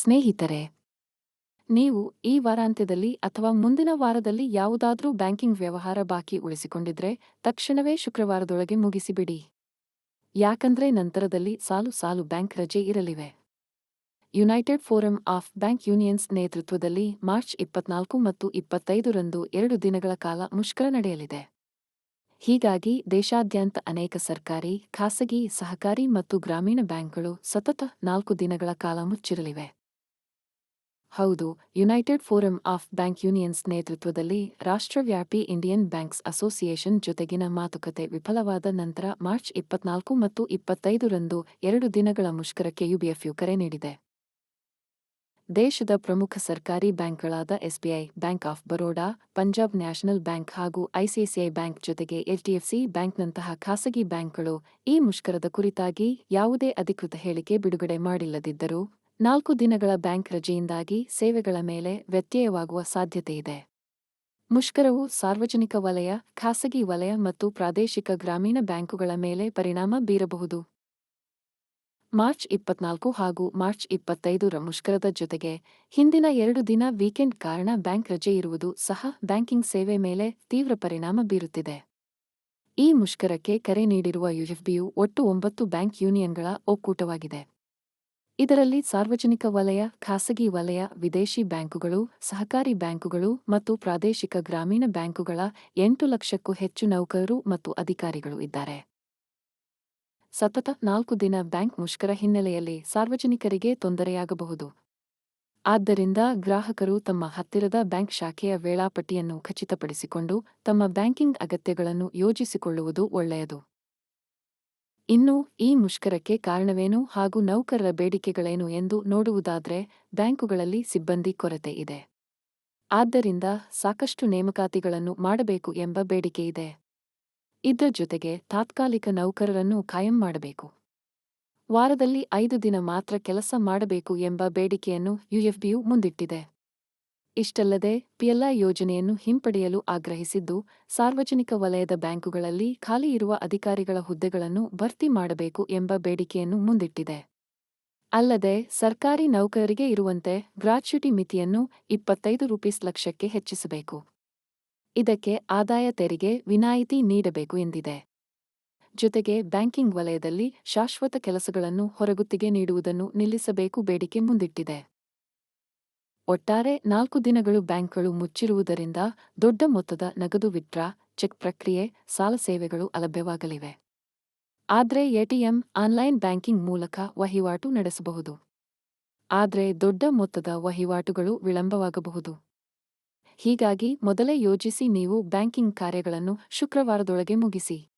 ಸ್ನೇಹಿತರೆ, ನೀವು ಈ ವಾರಾಂತ್ಯದಲ್ಲಿ ಅಥವಾ ಮುಂದಿನ ವಾರದಲ್ಲಿ ಯಾವುದಾದ್ರೂ ಬ್ಯಾಂಕಿಂಗ್ ವ್ಯವಹಾರ ಬಾಕಿ ಉಳಿಸಿಕೊಂಡಿದ್ರೆ ತಕ್ಷಣವೇ ಶುಕ್ರವಾರದೊಳಗೆ ಮುಗಿಸಿಬಿಡಿ. ಯಾಕಂದ್ರೆ ನಂತರದಲ್ಲಿ ಸಾಲು ಸಾಲು ಬ್ಯಾಂಕ್ ರಜೆ ಇರಲಿವೆ. United forum of bank unions ನೇತೃತ್ವದಲ್ಲಿ ಮಾರ್ಚ್ ಇಪ್ಪತ್ನಾಲ್ಕು ಮತ್ತು ಇಪ್ಪತ್ತೈದರಂದು ಎರಡು ದಿನಗಳ ಕಾಲ ಮುಷ್ಕರ ನಡೆಯಲಿದೆ. ಹೀಗಾಗಿ ದೇಶಾದ್ಯಂತ ಅನೇಕ ಸರ್ಕಾರಿ, ಖಾಸಗಿ, ಸಹಕಾರಿ ಮತ್ತು ಗ್ರಾಮೀಣ ಬ್ಯಾಂಕ್ಗಳು ಸತತ ನಾಲ್ಕು ದಿನಗಳ ಕಾಲ ಮುಚ್ಚಿರಲಿವೆ. ಹೌದು united forum of bank unions ನೇತೃತ್ವದಲ್ಲಿ ರಾಷ್ಟ್ರವ್ಯಾಪಿ ಇಂಡಿಯನ್ ಬ್ಯಾಂಕ್ಸ್ ಅಸೋಸಿಯೇಷನ್ ಜೊತೆಗಿನ ಮಾತುಕತೆ ವಿಫಲವಾದ ನಂತರ ಮಾರ್ಚ್ ಇಪ್ಪತ್ನಾಲ್ಕು ಮತ್ತು ಇಪ್ಪತ್ತೈದರಂದು ಎರಡು ದಿನಗಳ ಮುಷ್ಕರಕ್ಕೆ ಯುಬಿಎಫ್ಯು ಕರೆ ನೀಡಿದೆ. ದೇಶದ ಪ್ರಮುಖ ಸರ್ಕಾರಿ ಬ್ಯಾಂಕ್ಗಳಾದ SBI bank of Baroda Punjab national bank ಹಾಗೂ ಐಸಿಐಸಿಐ ಬ್ಯಾಂಕ್ ಜೊತೆಗೆ ಎಚ್ಡಿಎಫ್ಸಿ ಬ್ಯಾಂಕ್ನಂತಹ ಖಾಸಗಿ ಬ್ಯಾಂಕ್ಗಳು ಈ ಮುಷ್ಕರದ ಕುರಿತಾಗಿ ಯಾವುದೇ ಅಧಿಕೃತ ಹೇಳಿಕೆ ಬಿಡುಗಡೆ ಮಾಡಿಲ್ಲದಿದ್ದರೂ ನಾಲ್ಕು ದಿನಗಳ ಬ್ಯಾಂಕ್ ರಜೆಯಿಂದಾಗಿ ಸೇವೆಗಳ ಮೇಲೆ ವ್ಯತ್ಯಯವಾಗುವ ಸಾಧ್ಯತೆಯಿದೆ ಮುಷ್ಕರವು ಸಾರ್ವಜನಿಕ ವಲಯ, ಖಾಸಗಿ ವಲಯ ಮತ್ತು ಪ್ರಾದೇಶಿಕ ಗ್ರಾಮೀಣ ಬ್ಯಾಂಕುಗಳ ಮೇಲೆ ಪರಿಣಾಮ ಬೀರಬಹುದು. ಮಾರ್ಚ್ ಇಪ್ಪತ್ನಾಲ್ಕು ಹಾಗೂ ಮಾರ್ಚ್ ಇಪ್ಪತ್ತೈದರ ಮುಷ್ಕರದ ಜೊತೆಗೆ ಹಿಂದಿನ ಎರಡು ದಿನ ವೀಕೆಂಡ್ ಕಾರಣ ಬ್ಯಾಂಕ್ ರಜೆ ಇರುವುದು ಸಹ ಬ್ಯಾಂಕಿಂಗ್ ಸೇವೆ ಮೇಲೆ ತೀವ್ರ ಪರಿಣಾಮ ಬೀರುತ್ತಿದೆ. ಈ ಮುಷ್ಕರಕ್ಕೆ ಕರೆ ನೀಡಿರುವ ಯುಎಫ್ಬಿಯು ಒಟ್ಟು ಒಂಬತ್ತು ಬ್ಯಾಂಕ್ ಯೂನಿಯನ್ಗಳ ಒಕ್ಕೂಟವಾಗಿದೆ. ಇದರಲ್ಲಿ ಸಾರ್ವಜನಿಕ ವಲಯ, ಖಾಸಗಿ ವಲಯ, ವಿದೇಶಿ ಬ್ಯಾಂಕುಗಳು, ಸಹಕಾರಿ ಬ್ಯಾಂಕುಗಳು ಮತ್ತು ಪ್ರಾದೇಶಿಕ ಗ್ರಾಮೀಣ ಬ್ಯಾಂಕುಗಳ ಎಂಟು ಲಕ್ಷಕ್ಕೂ ಹೆಚ್ಚು ನೌಕರರು ಮತ್ತು ಅಧಿಕಾರಿಗಳು ಇದ್ದಾರೆ. ಸತತ ನಾಲ್ಕು ದಿನ ಬ್ಯಾಂಕ್ ಮುಷ್ಕರ ಹಿನ್ನೆಲೆಯಲ್ಲಿ ಸಾರ್ವಜನಿಕರಿಗೆ ತೊಂದರೆಯಾಗಬಹುದು. ಆದ್ದರಿಂದ ಗ್ರಾಹಕರು ತಮ್ಮ ಹತ್ತಿರದ ಬ್ಯಾಂಕ್ ಶಾಖೆಯ ವೇಳಾಪಟ್ಟಿಯನ್ನು ಖಚಿತಪಡಿಸಿಕೊಂಡು ತಮ್ಮ ಬ್ಯಾಂಕಿಂಗ್ ಅಗತ್ಯಗಳನ್ನು ಯೋಜಿಸಿಕೊಳ್ಳುವುದು ಒಳ್ಳೆಯದು. ಇನ್ನು ಈ ಮುಷ್ಕರಕ್ಕೆ ಕಾರಣವೇನು ಹಾಗೂ ನೌಕರರ ಬೇಡಿಕೆಗಳೇನು ಎಂದು ನೋಡುವುದಾದ್ರೆ ಬ್ಯಾಂಕುಗಳಲ್ಲಿ ಸಿಬ್ಬಂದಿ ಕೊರತೆ ಇದೆ. ಆದ್ದರಿಂದ ಸಾಕಷ್ಟು ನೇಮಕಾತಿಗಳನ್ನು ಮಾಡಬೇಕು ಎಂಬ ಬೇಡಿಕೆಯಿದೆ ಇದರ ಜೊತೆಗೆ ತಾತ್ಕಾಲಿಕ ನೌಕರರನ್ನು ಕಾಯಂ ಮಾಡಬೇಕು. ವಾರದಲ್ಲಿ ಐದು ದಿನ ಮಾತ್ರ ಕೆಲಸ ಮಾಡಬೇಕು ಎಂಬ ಬೇಡಿಕೆಯನ್ನು ಯುಎಫ್ಬಿಯು ಮುಂದಿಟ್ಟಿದೆ. ಇಷ್ಟಲ್ಲದೆ ಪಿಎಲ್ಐ ಯೋಜನೆಯನ್ನು ಹಿಂಪಡೆಯಲು ಆಗ್ರಹಿಸಿದ್ದು, ಸಾರ್ವಜನಿಕ ವಲಯದ ಬ್ಯಾಂಕುಗಳಲ್ಲಿ ಖಾಲಿ ಇರುವ ಅಧಿಕಾರಿಗಳ ಹುದ್ದೆಗಳನ್ನು ಭರ್ತಿ ಮಾಡಬೇಕು ಎಂಬ ಬೇಡಿಕೆಯನ್ನು ಮುಂದಿಟ್ಟಿದೆ. ಅಲ್ಲದೆ, ಸರ್ಕಾರಿ ನೌಕರರಿಗೆ ಇರುವಂತೆ ಗ್ರಾಚ್ಯುಟಿ ಮಿತಿಯನ್ನು ಇಪ್ಪತ್ತೈದು ರೂಪೀಸ್ ಲಕ್ಷಕ್ಕೆ ಹೆಚ್ಚಿಸಬೇಕು. ಇದಕ್ಕೆ ಆದಾಯ ತೆರಿಗೆ ವಿನಾಯಿತಿ ನೀಡಬೇಕು ಎಂದಿದೆ. ಜೊತೆಗೆ ಬ್ಯಾಂಕಿಂಗ್ ವಲಯದಲ್ಲಿ ಶಾಶ್ವತ ಕೆಲಸಗಳನ್ನು ಹೊರಗುತ್ತಿಗೆ ನೀಡುವುದನ್ನು ನಿಲ್ಲಿಸಬೇಕು ಬೇಡಿಕೆ ಮುಂದಿಟ್ಟಿದೆ. ಒಟ್ಟಾರೆ ನಾಲ್ಕು ದಿನಗಳು ಬ್ಯಾಂಕ್ಗಳು ಮುಚ್ಚಿರುವುದರಿಂದ ದೊಡ್ಡ ಮೊತ್ತದ ನಗದು ವಿತ್ಡ್ರಾ, ಚೆಕ್ ಪ್ರಕ್ರಿಯೆ, ಸಾಲ ಸೇವೆಗಳು ಅಲಭ್ಯವಾಗಲಿವೆ. ಆದರೆ ಎಟಿಎಂ ಆನ್ಲೈನ್ ಬ್ಯಾಂಕಿಂಗ್ ಮೂಲಕ ವಹಿವಾಟು ನಡೆಸಬಹುದು. ಆದರೆ ದೊಡ್ಡ ಮೊತ್ತದ ವಹಿವಾಟುಗಳು ವಿಳಂಬವಾಗಬಹುದು. ಹೀಗಾಗಿ ಮೊದಲೇ ಯೋಜಿಸಿ ನೀವು ಬ್ಯಾಂಕಿಂಗ್ ಕಾರ್ಯಗಳನ್ನು ಶುಕ್ರವಾರದೊಳಗೆ ಮುಗಿಸಿ.